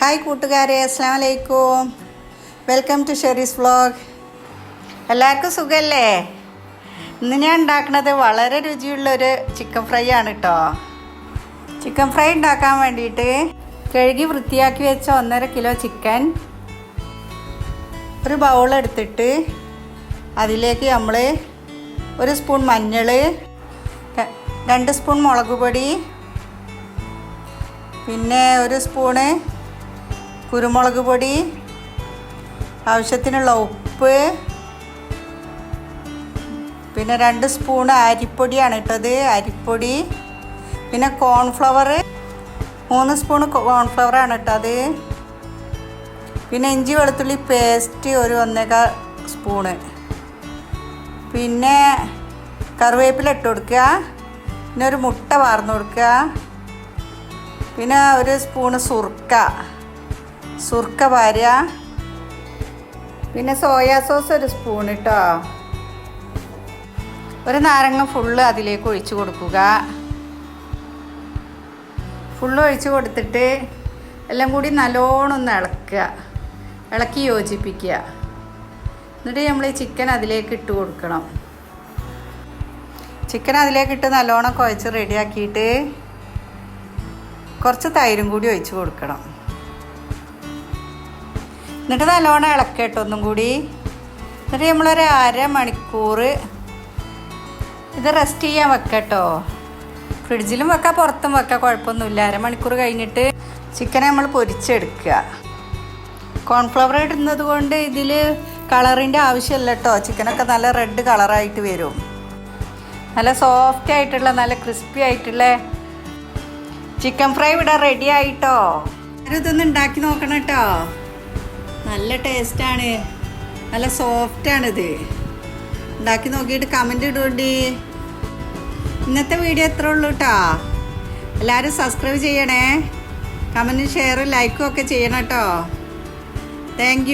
Hi കൂട്ടുകാരെ അസ്സാം വലൈക്കും വെൽക്കം ടു ഷെറീസ് വ്ളോഗ് എല്ലാവർക്കും സുഖമല്ലേ ഇന്ന് ഞാൻ ഉണ്ടാക്കുന്നത് വളരെ രുചിയുള്ളൊരു ചിക്കൻ ഫ്രൈ ആണ് കേട്ടോ ചിക്കൻ ഫ്രൈ ഉണ്ടാക്കാൻ വേണ്ടിയിട്ട് കഴുകി വൃത്തിയാക്കി വെച്ച ഒന്നര കിലോ ചിക്കൻ ഒരു ബൗൾ എടുത്തിട്ട് അതിലേക്ക് നമ്മൾ ഒരു സ്പൂൺ മഞ്ഞൾ രണ്ട് സ്പൂൺ മുളക് പൊടി പിന്നെ ഒരു സ്പൂണ് കുരുമുളക് പൊടി ആവശ്യത്തിനുള്ള ഉപ്പ് പിന്നെ രണ്ട് സ്പൂൺ അരിപ്പൊടിയാണ് ഇട്ടത് അരിപ്പൊടി പിന്നെ കോൺഫ്ലവർ മൂന്ന് സ്പൂണ് കോൺഫ്ലവറാണ് ഇട്ടത്. പിന്നെ ഇഞ്ചി വെളുത്തുള്ളി പേസ്റ്റ് ഒരു ഒന്നേകാൽ സ്പൂണ്. പിന്നെ കറിവേപ്പില ഇട്ട് കൊടുക്കുക. പിന്നെ ഒരു മുട്ട വാർന്നു കൊടുക്കുക. പിന്നെ ഒരു സ്പൂണ് സുർക്ക. സുർക്ക പാരുക പിന്നെ സോയാ സോസ് ഒരു സ്പൂൺ കേട്ടോ ഒരു നാരങ്ങ ഫുള്ള് അതിലേക്ക് ഒഴിച്ചു കൊടുക്കുക. ഫുള്ള് ഒഴിച്ചു കൊടുത്തിട്ട് എല്ലാം കൂടി നല്ലോണം ഒന്ന് ഇളക്കുക. ഇളക്കി യോജിപ്പിക്കുക. എന്നിട്ട് നമ്മൾ ഈ ചിക്കൻ അതിലേക്ക് ഇട്ട് കൊടുക്കണം. ചിക്കൻ അതിലേക്ക് ഇട്ട് നല്ലോണം കുഴച്ച് റെഡിയാക്കിയിട്ട് കുറച്ച് തൈരും കൂടി ഒഴിച്ച് കൊടുക്കണം. എന്നിട്ട് നല്ലോണം ഇളക്കട്ടോ ഒന്നും കൂടി. എന്നിട്ട് നമ്മളൊരു അരമണിക്കൂർ ഇത് റെസ്റ്റ് ചെയ്യാൻ വെക്കട്ടോ ഫ്രിഡ്ജിലും വെക്കാം പുറത്തും വെക്കാം കുഴപ്പമൊന്നുമില്ല. അരമണിക്കൂർ കഴിഞ്ഞിട്ട് ചിക്കൻ നമ്മൾ പൊരിച്ചെടുക്കുക. കോൺഫ്ലവർ ഇടുന്നത് കൊണ്ട് ഇതിൽ കളറിന്റെ ആവശ്യമില്ല കേട്ടോ. ചിക്കനൊക്കെ നല്ല റെഡ് കളറായിട്ട് വരും. നല്ല സോഫ്റ്റ് ആയിട്ടുള്ള നല്ല ക്രിസ്പി ആയിട്ടുള്ള ചിക്കൻ ഫ്രൈ ഇവിടെ റെഡി ആയിട്ടോ. ആരും ഇതൊന്ന് ഉണ്ടാക്കി നോക്കണം കേട്ടോ. നല്ല ടേസ്റ്റാണ്. നല്ല സോഫ്റ്റാണിത്. ഉണ്ടാക്കി നോക്കിയിട്ട് കമന്റ് ഇടുകൊണ്ടി ഇന്നത്തെ വീഡിയോ എത്ര ഉള്ളൂ കേട്ടോ എല്ലാവരും സബ്സ്ക്രൈബ് ചെയ്യണേ. കമന്റും ഷെയറും ലൈക്കും ഒക്കെ ചെയ്യണം കേട്ടോ താങ്ക്